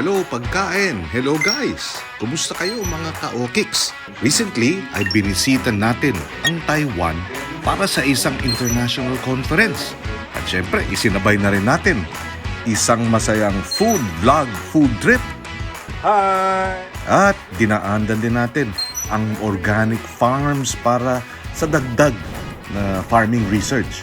Hello pagkain! Hello guys! Kumusta kayo mga ka-okiks? Recently ay binisita natin ang Taiwan para sa isang international conference. At syempre, isinabay na rin natin isang masayang food vlog food trip. Hi! At dinaandan din natin ang organic farms para sa dagdag na farming research.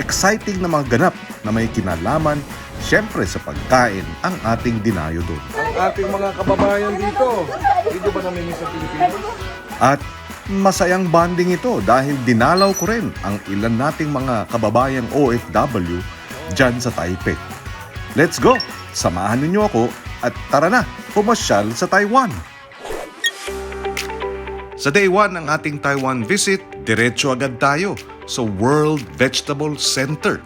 Exciting na mga ganap na may kinalaman syempre sa pagkain ang ating dinayo doon. Ang ating mga kababayan dito. Hindi ba namimiss sa Pilipinas? At masayang bonding ito dahil dinalaw ko rin ang ilan nating mga kababayang OFW dyan sa Taipei. Let's go! Samahan ninyo ako at tara na, pumasyal sa Taiwan! Sa day 1 ng ating Taiwan visit, diretso agad tayo sa World Vegetable Center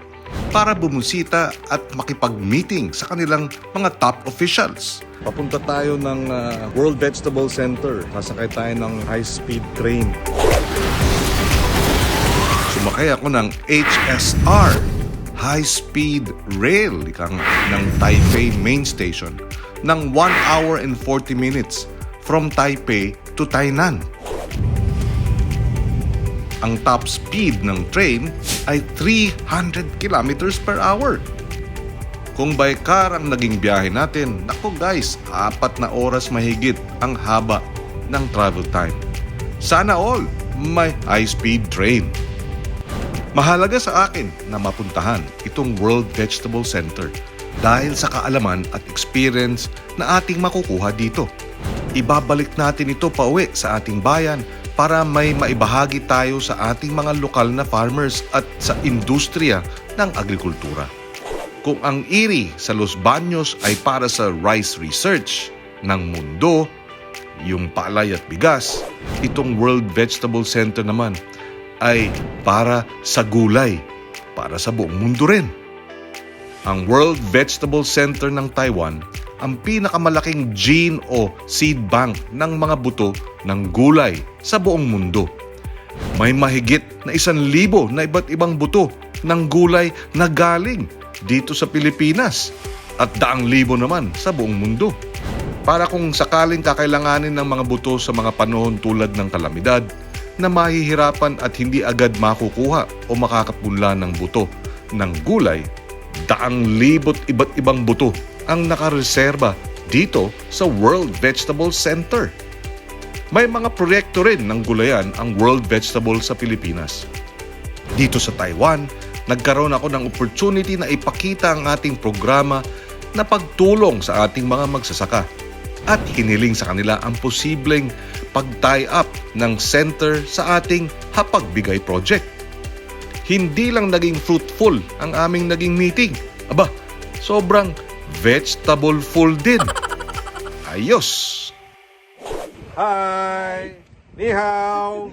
para bumusita at makipag-meeting sa kanilang mga top officials. Papunta tayo ng ah, World Vegetable Center. Sasakay tayo ng high-speed train. Sumakay ako ng HSR, High Speed Rail, ikang ng Taipei Main Station, ng 1 hour and 40 minutes from Taipei to Tainan. Ang top speed ng train ay 300 kilometers per hour. Kung by car ang naging biyahe natin, nako guys, apat na oras mahigit ang haba ng travel time. Sana all may high-speed train. Mahalaga sa akin na mapuntahan itong World Vegetable Center dahil sa kaalaman at experience na ating makukuha dito. Ibabalik natin ito pauwi sa ating bayan para may maibahagi tayo sa ating mga lokal na farmers at sa industriya ng agrikultura. Kung ang IRI sa Los Baños ay para sa rice research ng mundo, yung palay at bigas, itong World Vegetable Center naman ay para sa gulay, para sa buong mundo rin. Ang World Vegetable Center ng Taiwan ang pinakamalaking gene o seed bank ng mga buto ng gulay sa buong mundo. May mahigit na isan libo na iba't ibang buto ng gulay na galing dito sa Pilipinas at daang libo naman sa buong mundo. Para kung sakaling kakailanganin ng mga buto sa mga panahon tulad ng kalamidad na mahihirapan at hindi agad makukuha o makakapunla ng buto ng gulay, daang libot iba't ibang buto ang nakareserba dito sa World Vegetable Center. May mga proyekto rin ng gulayan ang World Vegetable sa Pilipinas. Dito sa Taiwan, nagkaroon ako ng opportunity na ipakita ang ating programa na pagtulong sa ating mga magsasaka at hiniling sa kanila ang posibleng pag-tie up ng center sa ating Hapagbigay Project. Hindi lang naging fruitful ang aming naging meeting. Aba, sobrang vegetable full din. Ayos! Hi! Ni hao!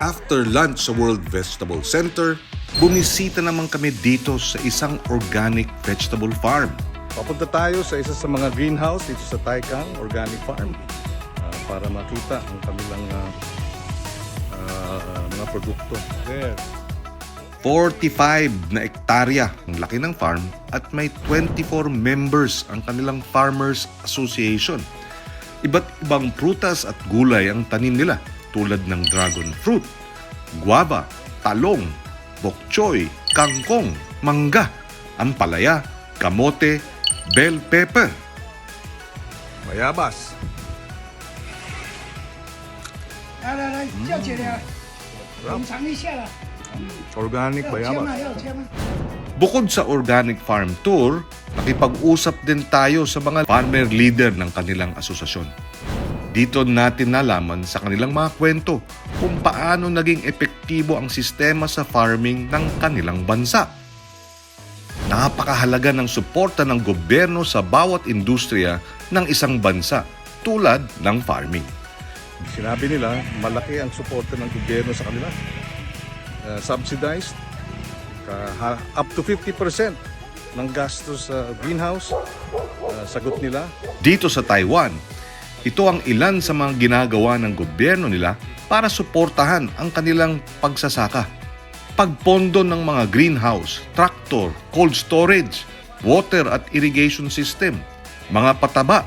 After lunch sa World Vegetable Center, bumisita naman kami dito sa isang organic vegetable farm. Papunta tayo sa isa sa mga greenhouse dito sa Taikang Organic Farm ah, para makita ang kanilang ah, ah, mga produkto. There. 45 na ektarya ang laki ng farm at may 24 members ang kanilang Farmers Association Iba't ibang prutas at gulay ang tanim nila tulad ng dragon fruit, guava, talong, bok choy, kangkong, mangga, ampalaya, kamote, bell pepper. Bayabas. 来来来，叫姐姐，我们尝一下了。 Organic 要切吗？ bayabas. 要切吗？ Bukod sa organic farm tour, nakipag-usap din tayo sa mga farmer leader ng kanilang asosasyon. Dito natin nalaman sa kanilang mga kwento kung paano naging epektibo ang sistema sa farming ng kanilang bansa. Napakahalaga ng suporta ng gobyerno sa bawat industriya ng isang bansa tulad ng farming. Sinabi nila, malaki ang suporta ng gobyerno sa kanila. Uh, subsidized, ha- up to 50% ng gastos sa greenhouse, uh, sagot nila. Dito sa Taiwan, ito ang ilan sa mga ginagawa ng gobyerno nila para suportahan ang kanilang pagsasaka. Pagpondo ng mga greenhouse, tractor, cold storage, water at irrigation system, mga pataba,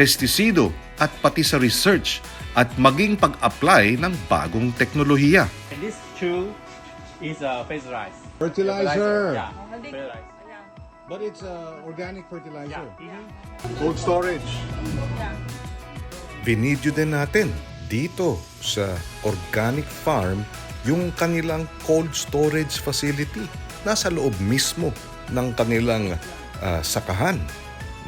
pestisido at pati sa research at maging pag-apply ng bagong teknolohiya. And this shoe is a fertilizer. Fertilizer. Yeah, fertilizer. But it's uh, organic fertilizer. Cold storage. Binidyo din natin dito sa organic farm yung kanilang cold storage facility. Nasa loob mismo ng kanilang ah, sakahan.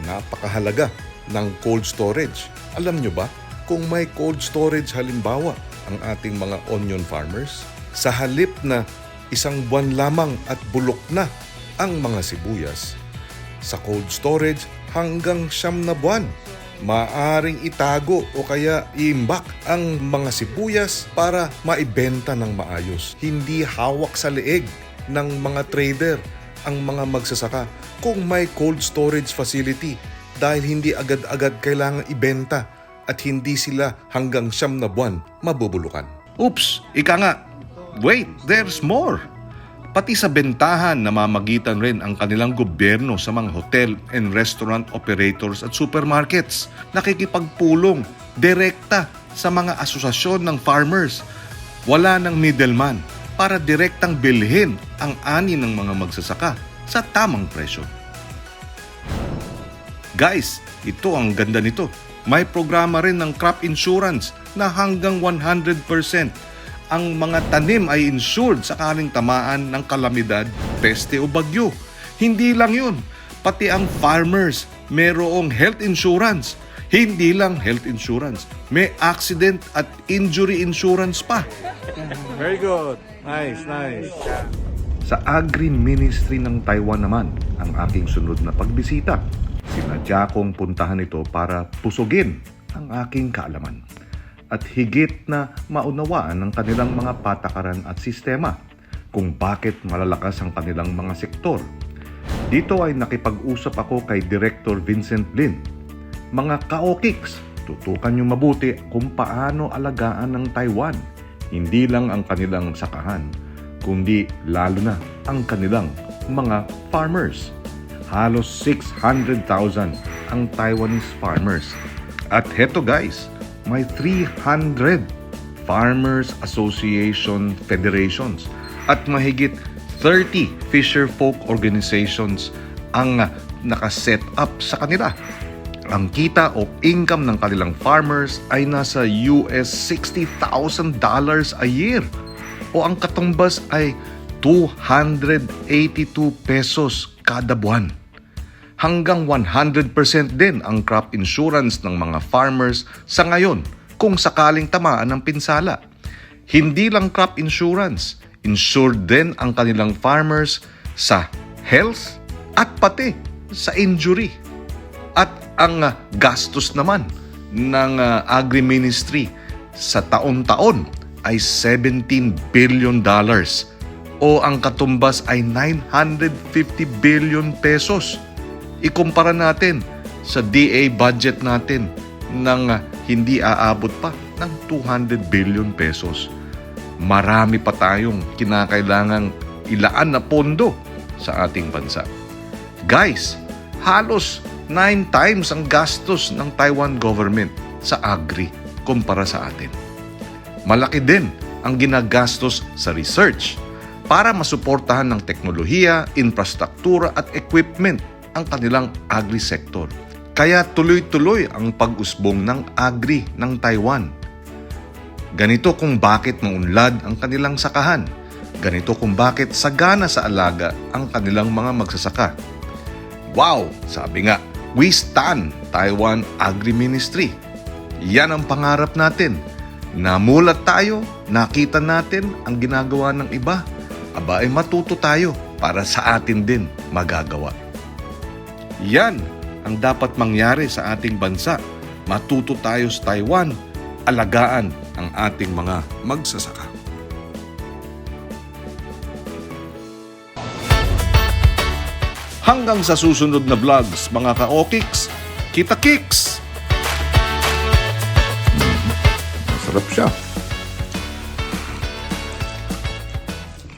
Napakahalaga ng cold storage. Alam nyo ba kung may cold storage halimbawa ang ating mga onion farmers? Sa halip na isang buwan lamang at bulok na ang mga sibuyas, sa cold storage hanggang siyam na buwan. Maaring itago o kaya iimbak ang mga sibuyas para maibenta ng maayos. Hindi hawak sa leeg ng mga trader ang mga magsasaka kung may cold storage facility dahil hindi agad-agad kailangan ibenta at hindi sila hanggang siyam na buwan mabubulukan. Oops! Ika nga! Wait, there's more! Pati sa bentahan namamagitan rin ang kanilang gobyerno sa mga hotel and restaurant operators at supermarkets. Nakikipagpulong direkta sa mga asosasyon ng farmers. Wala ng middleman para direktang bilhin ang ani ng mga magsasaka sa tamang presyo. Guys, ito ang ganda nito. May programa rin ng crop insurance na hanggang 100% ang mga tanim ay insured sakaling tamaan ng kalamidad, peste o bagyo. Hindi lang yun, pati ang farmers mayroong health insurance. Hindi lang health insurance, may accident at injury insurance pa. Very good. Nice, nice. Sa Agri-Ministry ng Taiwan naman ang aking sunod na pagbisita. Sinadya kong puntahan ito para pusugin ang aking kaalaman at higit na maunawaan ang kanilang mga patakaran at sistema kung bakit malalakas ang kanilang mga sektor. Dito ay nakipag-usap ako kay Director Vincent Lin. Mga kaokiks, tutukan niyo mabuti kung paano alagaan ng Taiwan. Hindi lang ang kanilang sakahan, kundi lalo na ang kanilang mga farmers. Halos 600,000 ang Taiwanese farmers. At heto guys, may 300 Farmers Association Federations at mahigit 30 fisher folk organizations ang nakaset up sa kanila. Ang kita o income ng kanilang farmers ay nasa US $60,000 a year o ang katumbas ay 282 pesos kada buwan hanggang 100% din ang crop insurance ng mga farmers sa ngayon kung sakaling tamaan ng pinsala. Hindi lang crop insurance, insured din ang kanilang farmers sa health at pati sa injury. At ang ah, gastos naman ng ah, agri-ministry sa taon-taon ay 17 billion dollars o ang katumbas ay 950 billion pesos ikumpara natin sa DA budget natin ng ah, hindi aabot pa ng 200 billion pesos. Marami pa tayong kinakailangang ilaan na pondo sa ating bansa. Guys, halos 9 times ang gastos ng Taiwan government sa agri kumpara sa atin. Malaki din ang ginagastos sa research para masuportahan ng teknolohiya, infrastruktura at equipment ang kanilang agri-sector. Kaya tuloy-tuloy ang pag-usbong ng agri ng Taiwan. Ganito kung bakit maunlad ang kanilang sakahan. Ganito kung bakit sagana sa alaga ang kanilang mga magsasaka. Wow! Sabi nga, we stand Taiwan Agri-Ministry. Yan ang pangarap natin. Namulat tayo, nakita natin ang ginagawa ng iba. Aba ay matuto tayo para sa atin din magagawa. Yan ang dapat mangyari sa ating bansa. Matuto tayo sa Taiwan, alagaan ang ating mga magsasaka. Hanggang sa susunod na vlogs, mga ka-okiks, kita-kiks! Masarap siya.